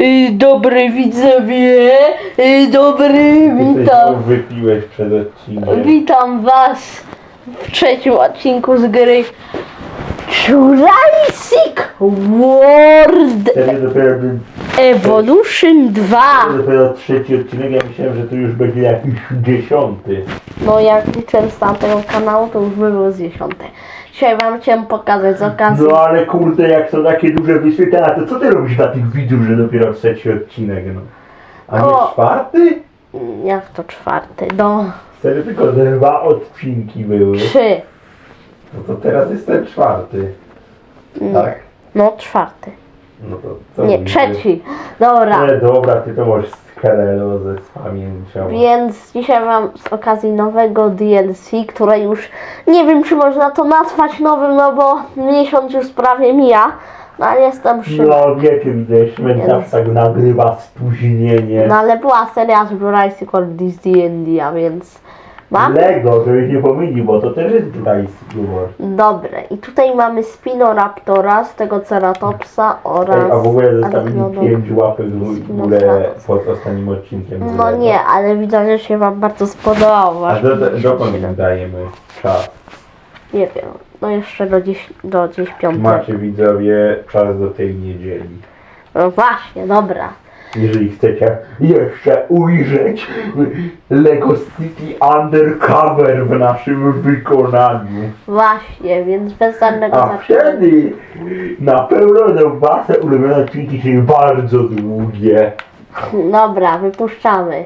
Y, Dobry widzowie, y, dobry, witam. wypiłeś przed odcinkiem. Witam was w trzecim odcinku z gry Jurassic World Wtedy dopiero, Evolution 2. wtedy dopiero trzeci odcinek, ja myślałem, że to już będzie jakiś dziesiąty. No jak liczyłem z tamtego kanału, to już by było z dziesiąte. Dzisiaj wam chciałem pokazać z okazji. No ale kurde, jak są takie duże wyświetlenia, to co ty robisz dla tych widzów, że dopiero trzeci odcinek, no? A nie O. czwarty? Jak to czwarty? No, Wtedy tylko dwa odcinki były. trzy. No to teraz jest ten czwarty. Nie. Tak? No, czwarty. No to co Nie, mówisz? trzeci. Dobra. Ale dobra, ty to możesz skarelo ze z pamięcią. Więc dzisiaj mam z okazji nowego DLC, które już nie wiem czy można to nazwać nowym, no bo miesiąc już prawie mija. No ale jestem przy... No wiecie, widzę, Szmek zawsze tak nagrywa spóźnienie. No ale była seria z Jurassic World D&D, a więc mam... Lego, żebyś nie pomylił, bo to też jest Jurassic Humor. Dobre. I tutaj mamy Spinoraptora z tego Ceratopsa oraz... Ej, a w ogóle zostawili. 5 łapek w górę Spinosaurus. pod ostatnim odcinkiem. No nie, ale widzę, że się wam bardzo spodobało. A do, do, 57. dokąd im dajemy czas? Nie wiem. No jeszcze do dziś, do dziś piątego. Macie widzowie czas do tej niedzieli. No właśnie, dobra. Jeżeli chcecie jeszcze ujrzeć Lego City Undercover w naszym wykonaniu. Właśnie, więc bez żadnego A wtedy na pewno będą wasze ulubione odcinki, czyli bardzo długie. Dobra, wypuszczamy.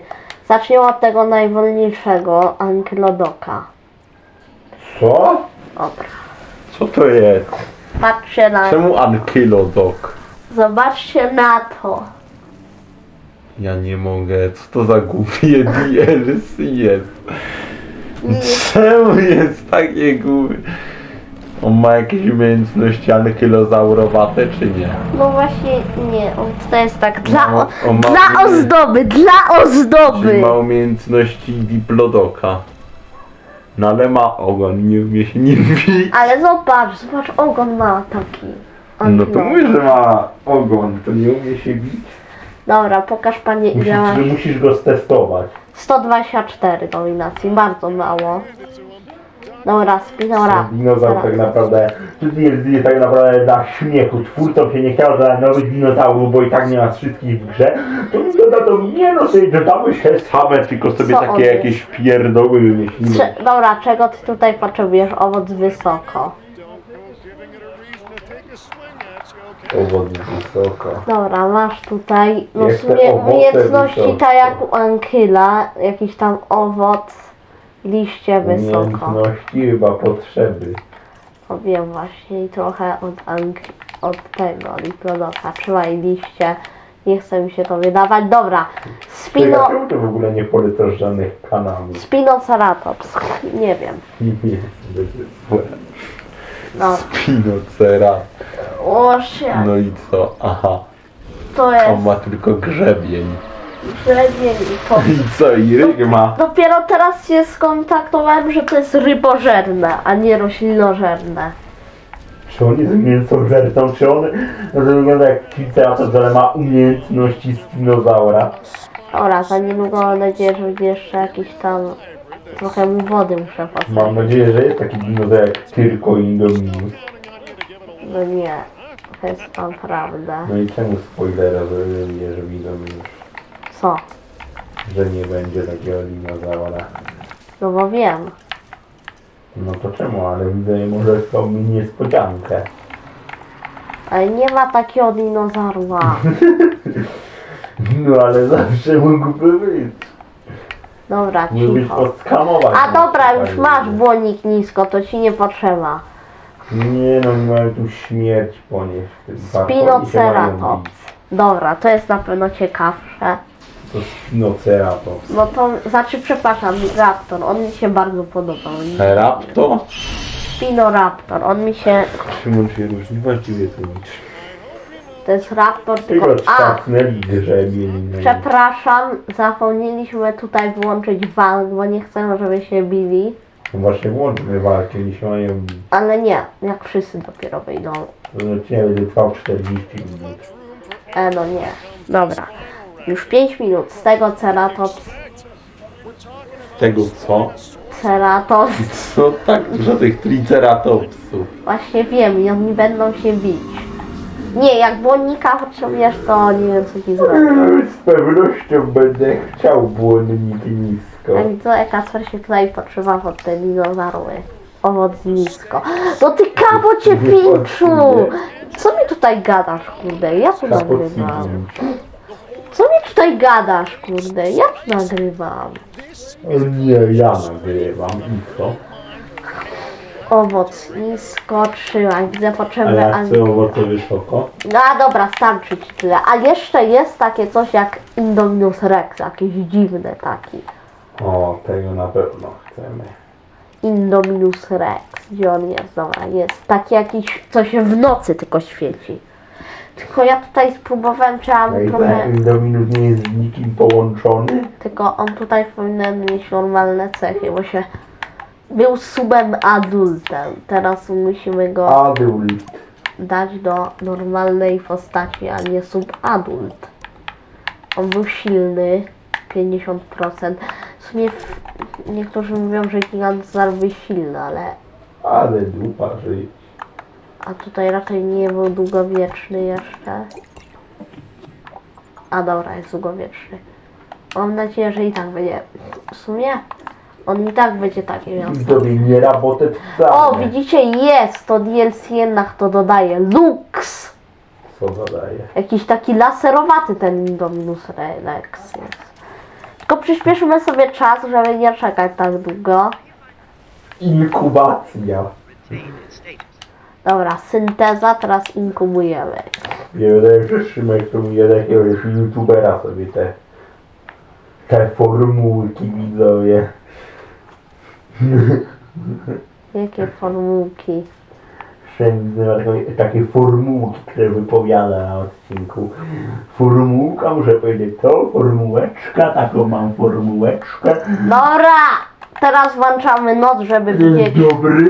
Zaczniemy od tego najwolniejszego, Ankylodoka. Co? Dobra. Co to jest? Patrzcie na... Czemu Ankylodok? Zobaczcie na to. Ja nie mogę, co to za głupie DLC jest? Czemu jest takie głupie? On ma jakieś umiejętności ankylozaurowate czy nie? No właśnie, nie. On to jest tak dla, No, o, on ma- dla ozdoby, dla Czyli ozdoby. ma umiejętności diplodoka. No ale ma ogon, nie umie się nim bić. Ale zobacz, zobacz, ogon ma taki. No to Ankylodok. mówię, że ma ogon, to nie umie się bić. Dobra, pokaż panie Musisz, ile masz. że musisz go stestować. 124 nominacji, bardzo mało. Dobra, Spinora. Dinozaur tak naprawdę, DLD tak naprawdę dla śmiechu, twórcom się nie chciało dodać nowych dinozaurów, bo i tak nie ma wszystkich w grze, to mi dodadzą, nie no sobie dodały się same, tylko sobie Co on takie jest? jakieś pierdoły wymyślimy. Dobra, czego ty tutaj potrzebujesz? Owoc wysoko. Owoc wysoko. Dobra, masz tutaj no w Jeszcze sumie owoce umiejętności wysoko. tak jak u Ankyla, jakiś tam owoc, liście wysoko. Umiejętności chyba potrzeby. O, wiem właśnie i trochę od Ank od tego Liplodoka. Trzymaj liście. Nie chce mi się to wydawać. Dobra. Spino... Czemu ty w ogóle nie polecasz żadnych kanałów? Spinoceratops. Nie wiem. Nie, złe. No. Spinocera. O, shit. No i co? Aha. To On jest ma tylko grzebień. grzebień i to. I co? I ryg ma. Dopiero teraz się skontaktowałem, że to jest rybożerne, a nie roślinożerne. Czy on jest mięsożercą? Czy on no wygląda jak triceratops, ale ma umiejętności spinozaura? Dobra, za niedługo mam nadzieję, że będzie jeszcze jakiś tam... Trochę mu wody muszę Mam postawić. nadzieję, że jest taki dinozaur jak tylko Indominus. No nie. To jest naprawdę. No i czemu spoilera zrobili, że Indominus? Co? Że nie będzie takiego dinozaura. No bo wiem. No to czemu? Ale widzę, może to mi niespodziankę. Ale nie ma takiego dinozaura. No ale zawsze mógłby być. Dobra, Mógłbyś cicho. A dobra, już masz błonik nisko, to ci nie potrzeba. Nie no, mamy tu śmierć ponieść. w tym parku. Oni się mają Spinoceratops. bić. Dobra, to jest na pewno ciekawsze. To Spinoceratops. No to, znaczy przepraszam, Raptor, on mi się bardzo podobał. Rapto? Spinoraptor, on mi się, Szymon się różni, właściwie to nic. To jest Raptor, tylko, Tylko a, grzebień. no i- przepraszam, zapomnieliśmy tutaj włączyć walk, bo nie chcemy, żeby się bili. No właśnie włączmy walkę, nie się mają bić. Ale nie, jak wszyscy dopiero wyjdą. To odcinek będzie trwał 40 minut. E, no nie. Dobra. Już 5 minut. Z tego Ceratops. Tego co? Ceratops. No tak dużo tych triceratopsów. Właśnie wiem i oni będą się bić. Nie, jak błonnika potrzebujesz, to nie wiem co ci zrobię. Z pewnością będę chciał błonnik nisko. A widzę, Kasper się tutaj podszywa pod te dinozaury. Owoc nisko. No ty kabocie pięciu! Co mi tutaj gadasz, kurde? Ja tu nagrywam. Co mi tutaj gadasz, kurde? Ja tu nagrywam. Nie, ja nagrywam i co? Owoc nisko, trzymaj. Widzę A potrzebne ja chcę antydotum. owoce wysoko. No a dobra, starczy ci tyle. A jeszcze jest takie coś jak Indominus Rex, jakiś dziwny taki. O, tego na pewno chcemy. Indominus Rex. Gdzie on jest? Dobra, jest. Taki jakiś, co się w nocy tylko świeci. Tylko ja tutaj spróbowałem, czy mam trochę... ten Indominus nie jest z nikim połączony? Tylko on tutaj powinien mieć normalne cechy, bo się... Był subem adultem. Teraz musimy go Adult. dać do normalnej postaci, a nie subadult. On był silny, 50%. W sumie w- niektórzy mówią, że Gigantozar był silny, ale Ale dupa żyj. a tutaj raczej nie był długowieczny jeszcze. A dobra, jest długowieczny. Mam nadzieję, że i tak będzie. W sumie on i tak będzie taki miał. I to nie rabotet wcale. O, widzicie, jest to DLC jednak to dodaje. Lux! Co zadaje? Jakiś taki laserowaty ten Indominus Rex jest. Tylko przyspieszymy sobie czas, żeby nie czekać tak długo. Inkubacja. Dobra, synteza, teraz inkubujemy. Nie wydaje się, że Szymek to mówi jakiegoś youtubera sobie te te formułki widzowie. Jakie formułki. Wszędzie takie, formułki, które wypowiada na odcinku. Formułka, muszę powiedzieć to, formułeczka, taką mam formułeczkę. Dobra! Teraz włączamy noc, żeby Dzień widzieć. dobry?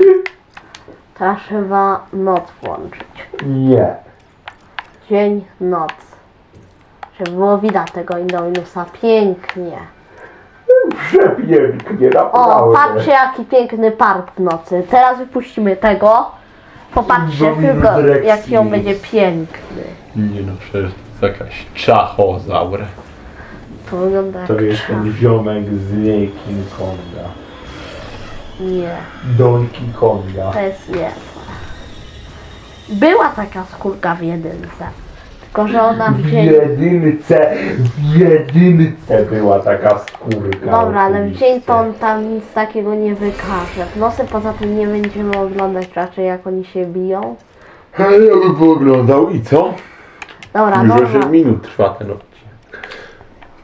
Teraz trzeba noc włączyć. Nie. Dzień, noc. Żeby było widać tego Indominusa pięknie. Przepięknie, O, naprawdę. patrzcie jaki piękny park w nocy. Teraz wypuścimy tego. Popatrzcie tylko, Rex jaki on będzie piękny. Nie no, przecież to jest jakaś czachozaur. To wygląda jak To jest ten ziomek z King Konga. Nie, Donkey Konga. to jest nie. Była taka skórka w jedynce. Tylko, że ona w W dzień... jedynce, w jedynce była taka skórka. Dobra, ale w oczywiście. dzień to on tam nic takiego nie wykaże. W nocy poza tym nie będziemy oglądać raczej jak oni się biją. Ale ja bym pooglądał i co? Dobra, Już 8 dobra. minut trwa ten odcinek.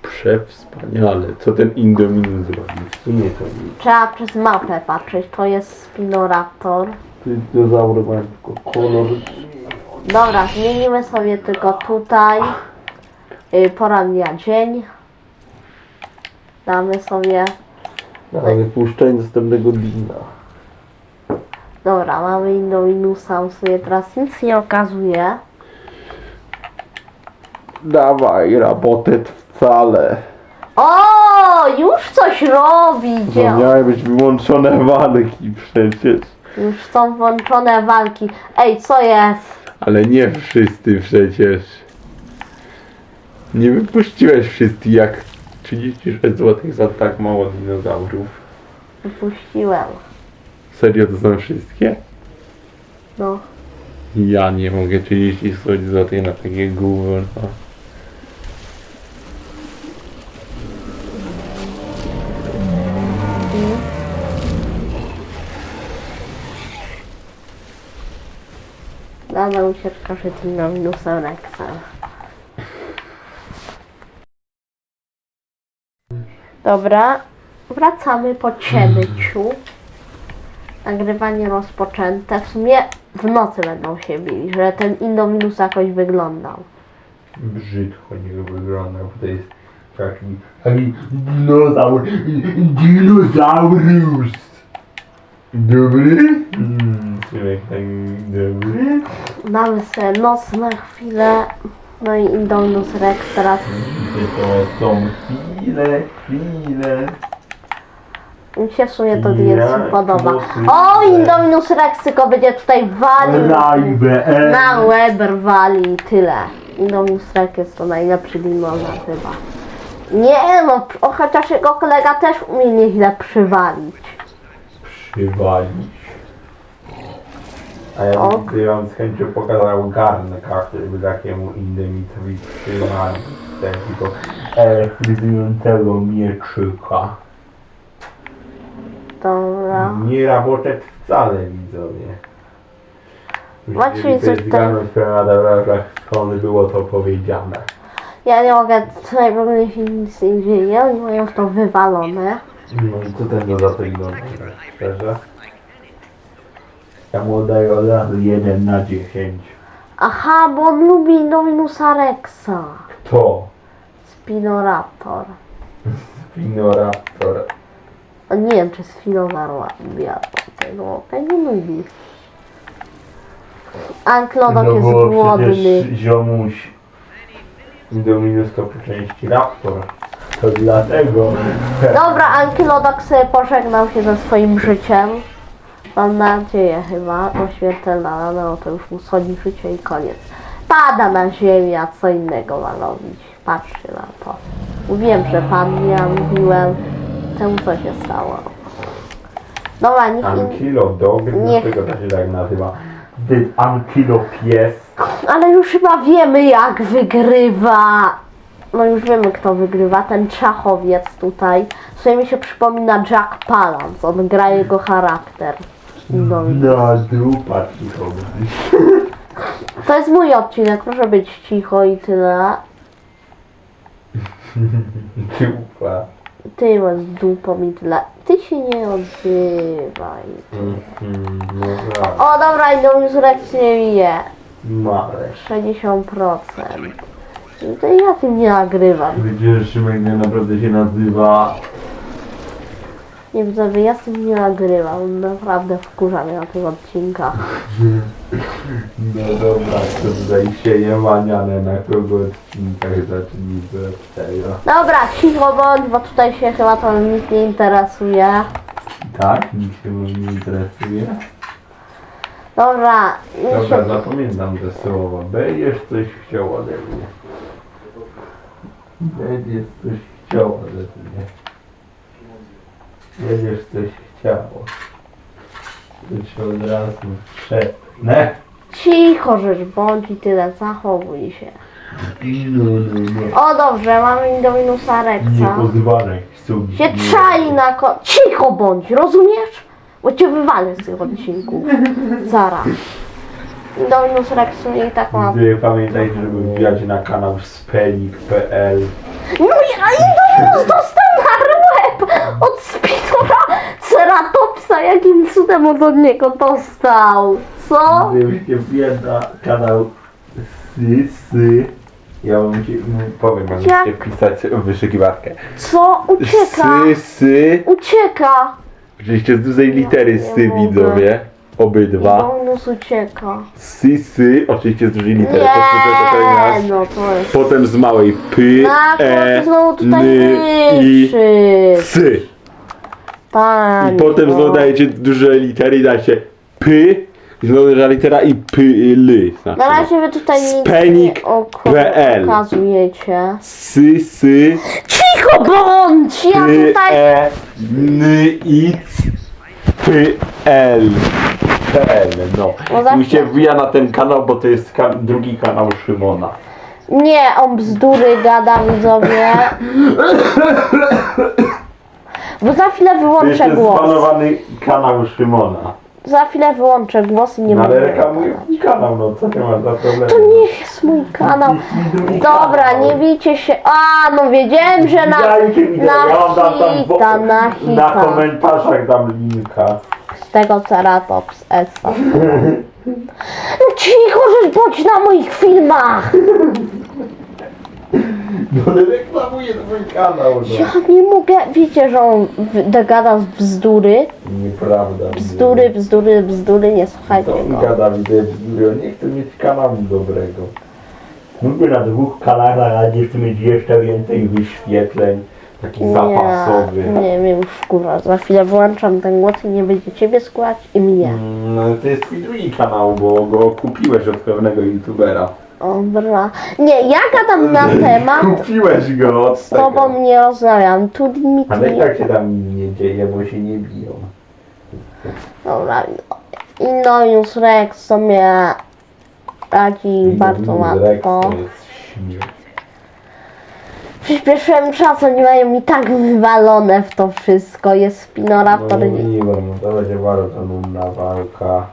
Przewspaniale. Co ten Indominus zrobił? W sumie to nic. Trzeba przez mapę patrzeć. To jest Spinoraptor. Dinozaury mają tylko kolor. Dobra, zmienimy sobie tylko tutaj. Yy, pora dnia dzień. Damy sobie. Ale puszczaj następnego dina. Dobra, mamy Indominusa, on sobie teraz nic nie okazuje. Dawaj, rabotet wcale. O, już coś robi! On? miały być wyłączone walki przecież. Już są włączone walki. Ej, co jest? Ale nie wszyscy przecież. Nie wypuściłeś wszystkich jak 36 zł za tak mało dinozaurów. Wypuściłem. Serio to są wszystkie? No. Ja nie mogę 36 zł na takie gówno. Dana ucieczka przed Indominusem Rexem. Dobra, wracamy po ciemciu. Nagrywanie rozpoczęte. W sumie w nocy będą się bili, że ten Indominus jakoś wyglądał. Brzydko niego wygląda, bo to jest taki, taki dinozaur. Dinozaurus. Dobry? Mm, tak dobry? Damy sobie noc na chwilę. No i Indominus Rex teraz. To są chwile, chwile. Mi się w sumie to Ja DLC podoba. głosy- O, Indominus Rex tylko będzie tutaj walił. Live, e. Na Weber wali i tyle. Indominus Rex jest to najlepszy dinozaur chyba. Nie no, o, chociaż jego kolega też umie nieźle przywalić. Przywalić. A ja Ok. bym bym z chęcią pokazał garnka, który by takiemu indemitowi trzymali takiego elektryzującego mieczyka. Dobra. Nie rabotet wcale widzowie. Jeżeli to coś jest tam- garnek, który ma dobra strony było to powiedziane. Ja nie mogę, tutaj w ogóle się nic nie dzieje, oni mają już to wywalone. No i co ten dodatek do szczerze? Ja mu oddaję od razu 1 na 10. Aha, bo on lubi Indominusa Rexa. Kto? Spinoraptor. Spinoraptor. A nie wiem, czy Spinozaurus tego pewnie lubi. Anklodok jest No bo głodny. przecież ziomuś Indominus to po części raptor. To dlatego. Dobra, Ankylodok sobie pożegnał się ze swoim życiem. Mam nadzieję chyba, bo śmiertelna no to już mu schodzi życie i koniec. Pada na ziemię, a co innego ma robić. Patrzcie na to. Mówiłem, że pan ja mówiłem. Temu co się stało. Dobra, nikt in... Ankylodog, Nie. dlaczego to się tak nazywa? Ty ankylopies. Ale już chyba wiemy jak wygrywa. No już wiemy kto wygrywa. Ten czachowiec tutaj. W sumie mi się przypomina Jack Palance. On gra jego charakter. No. Na dupa cicho. To jest mój odcinek, proszę być cicho i tyle. Dupa. Ty masz dupą i tyle. Ty się nie odzywaj. Mhm, No tak. O dobra, Rex nie bije. Male. 60%. I to ja tym nie nagrywam. Widzisz, Szymek nie naprawdę się nazywa Nie widzę, ja z tym nie nagrywam. Naprawdę wkurza mnie na tych odcinkach. No dobra, to tutaj sieje maniane na kogo odcinkach zacznijmy od tego. Dobra, cicho bądź, bo tutaj się chyba to nikt nie interesuje. Tak? Nikt się może nie interesuje. Dobra, Dobra, się... zapamiętam te słowa. Będziesz coś chciał ode mnie. Będziesz coś chciał ode mnie. Będziesz coś chciało. To cię od razu szepnę. Cicho rzecz bądź i tyle, zachowuj się. No, no, no. O dobrze, mamy Indominusa Rexa. Niepozwanych są. Się czai na ko... Cicho bądź, rozumiesz? Bo cię wywalę z tych odcinków. Zaraz. Indominus Rex i tak ma... Gdy pamiętajcie, żeby wbijać na kanał spenik.pl No i a Indominus dostał na łeb od Spinora Ceratopsa. Jakim cudem on od niego dostał? Co? Gdybyście wbijać na kanał Sysy Ja wam ci m, powiem, jak musicie pisać w wyszukiwarkę. Co? Ucieka. Sy, sy. Ucieka. Oczywiście z dużej litery Nie sy mogę. widzowie. Obydwa. Indominus ucieka. Sy, sy. Oczywiście z dużej litery. Nie, Powtórzę to teraz. no to jest... Potem z małej p, Na e, znowu tutaj n, i sy. Panie. I potem znowu dajecie duże litery i dajecie p. I znowu duża litera i p, l. Znaczy. Na razie wy tutaj nic Spenik nie oko- PL. okazujecie. Sy, sy. Cicho bądź! Ja P, tutaj... e, n, i, p, l. No. No zawsze- Mi się wbija na ten kanał, bo to jest ka- drugi kanał Szymona. Nie, on bzdury gada widzowie. Bo za chwilę To wyłączę jest głos. spanowany kanał Szymona. Za chwilę wyłączę głos i nie No ale mówię. reklamuję mój kanał, no co ty masz za problem? To nie jest mój kanał. Dobra, nie bijcie się. A, no wiedziałem, że na, ja dam tam wo- hita, na na hita. komentarzach dam linka. Tego Ceratops Esa. No cicho, że bądź na moich filmach. No ale reklamuję twój kanał, no. Ja nie mogę, wiecie, że on w- gada bzdury. Nieprawda. Bzdury, bzdury, bzdury, nie słuchajcie To on go. gada, widzę bzdury, on nie chce mieć kanału dobrego. Mógłby na dwóch kanałach, ale jeszcze mieć jeszcze więcej wyświetleń. Taki zapasowy. Nie, wiem, kurwa, za chwilę włączam ten głos i nie będzie ciebie składać i mnie. Mm, No to jest twój drugi kanał, bo go kupiłeś od pewnego youtubera. Dobra. Nie, ja gadam na temat, Kupiłeś go od z tobą tego. nie rozmawiam. Tu Ale i tak się tam nie dzieje, bo się nie biją. Dobra. Indominus Rex sobie radzi bardzo łatwo. To jest śmiech. Przyspieszyłem czas, oni mają mi tak wywalone w to wszystko. Jest Spinoraptor. No mówiłem, to będzie bardzo nudna walka.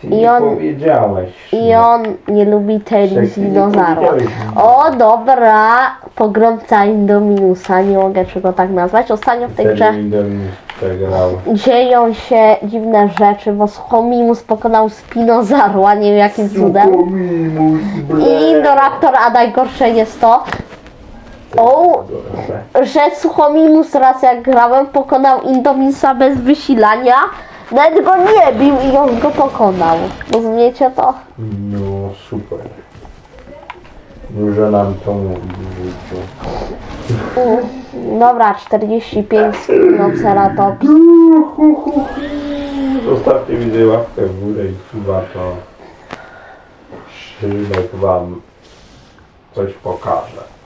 Ty I nie on- powiedziałeś. I on nie lubi Wcześniej nie dinozaura. powiedziałeś. O, dobra. Pogromca Indominusa, nie mogę czego tak nazwać. Ostatnio w tej grze Wtedy Indominus przegrał. dzieją się dziwne rzeczy, bo Schomimus pokonał Spinozarła, nie wiem jakim cudem. Sukumimus, I Indoraptor, a najgorsze jest to, o, że Suchomimus raz jak grałem pokonał Indominusa bez wysilania. Nawet go nie bił i on go pokonał. Rozumiecie to? No super. Dużo nam to mówi w życiu. Dobra, 45 Spinoceratops. Zostawcie mi łapkę w górę i chyba to Szymek wam coś pokaże.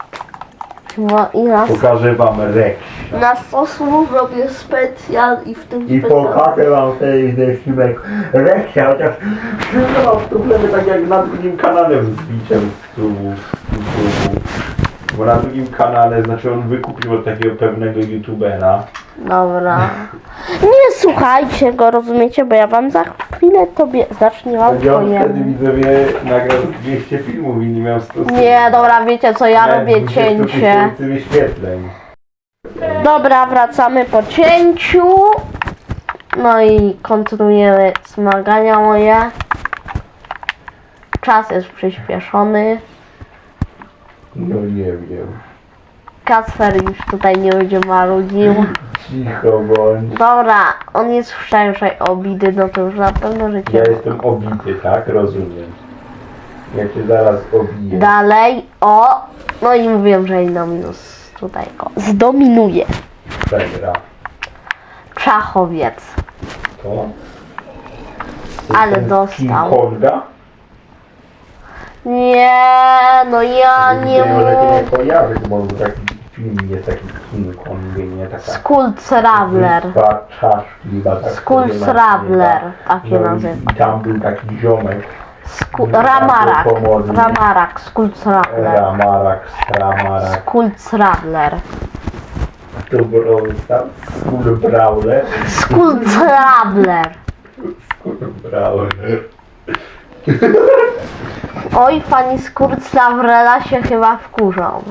No i Pokażę wam Rex. na sposób robię specjal i w tym I pokażę wam wtedy, że Szymek Rexia, chociaż Szymek mam problemy tak jak na drugim kanale z biciem z klubu. z klubu. Bo na drugim kanale, znaczy on wykupił od takiego pewnego youtubera. Dobra. Nie słuchajcie go, rozumiecie, bo ja wam za chwilę tobie wam Gdzie on wtedy widzowie nagrał 200 filmów i nie miał 100 Nie, dobra, wiecie co, ja robię 20 cięcie. wyświetleń. Dobra, wracamy po cięciu. No i kontynuujemy zmagania moje. Czas jest przyspieszony. No nie wiem. Kasper już tutaj nie będzie marudził. Cicho bądź. Dobra, on jest wczoraj obity, no to już na pewno życie. Ja jestem obity, tak? Rozumiem. Ja cię zaraz obiję. Dalej, o! No i mówiłem, że Indominus tutaj go zdominuje. Przegra. Czachowiec. To? Ale Ten z dostał. King Konga? Nie, no ja nie może cię nie mogę. kojarzy, bo był taki film jest taki King Kong, nie taka... Skull Traveler. Wyspa czaszki, chyba tak Skull się Traveler, nazywa. tak się No i- nazywa. I tam był taki ziomek, Sku Ramarak. Ramarak, Skull Traveler. Ramarak, Ramarak, Skull Traveler. był tam, Skull Brawler, Skull Traveler. Oj, fani Skull Travelera się chyba wkurzą.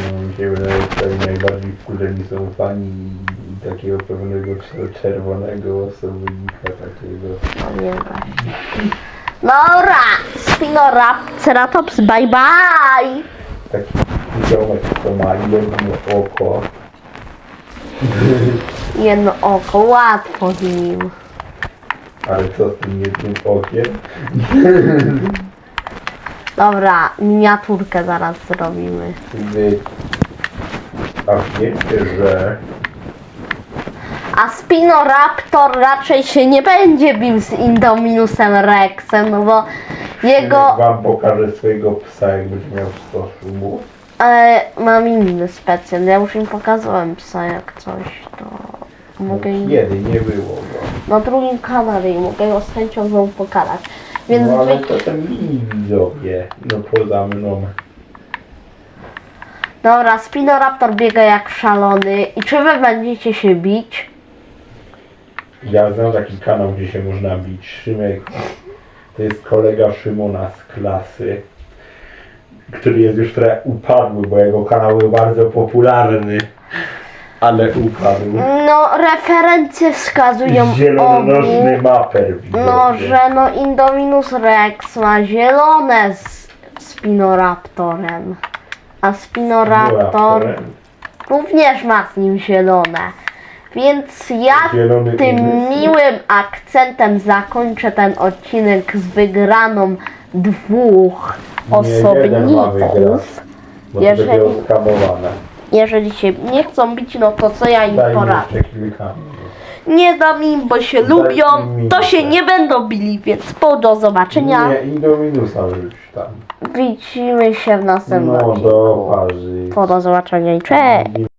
No, mi się wydaje, że najbardziej wkurzeni są fani takiego pewnego czer- czerwonego osobnika takiego. No nie właśnie. Dobra, Spinoraptoratops, bye bye! Taki ziomek, co ma jedno oko. Jedno oko, łatwo z nim. Ale co z tym jednym okiem? Dobra, miniaturkę zaraz zrobimy. A wiecie, że... A Spinoraptor raczej się nie będzie bił z Indominusem Rexem, no bo jego... Wam pokażę swojego psa, jak będzie miał 100 szumów. Ale mam inny specjal, ja już im pokazałem psa jak coś, to mogę im... Kiedy nie było go. Na drugim kanale i mogę go z chęcią wam pokazać. Więc No ale wy... to ten widzowie, no poza mną. Dobra, Spinoraptor biega jak szalony. I czy wy będziecie się bić? Ja znam taki kanał, gdzie się można bić. Szymek, to jest kolega Szymona z klasy, który jest już trochę upadły, bo jego kanał był bardzo popularny, ale upadł. No, referencje wskazują Zielononożny obu, maper no, że no Indominus Rex ma zielone z Spinoraptorem. A Spinoraptor Raptorem. również ma z nim zielone. Więc ja Zielony tym umysł. miłym akcentem zakończę ten odcinek z wygraną dwóch Nie, jeden ma wygrać. osobników. Bo to Jeżeli- będzie oskamowane. Jeżeli się nie chcą bić, no to co ja im Daj mi poradzę? jeszcze kilka. Nie dam im, bo się lubią, to się nie będą bili, więc po do zobaczenia. Nie, i do minusa rzuć tam. Widzimy się w następnym No, odcinku. do parzy. Po do zobaczenia i cześć!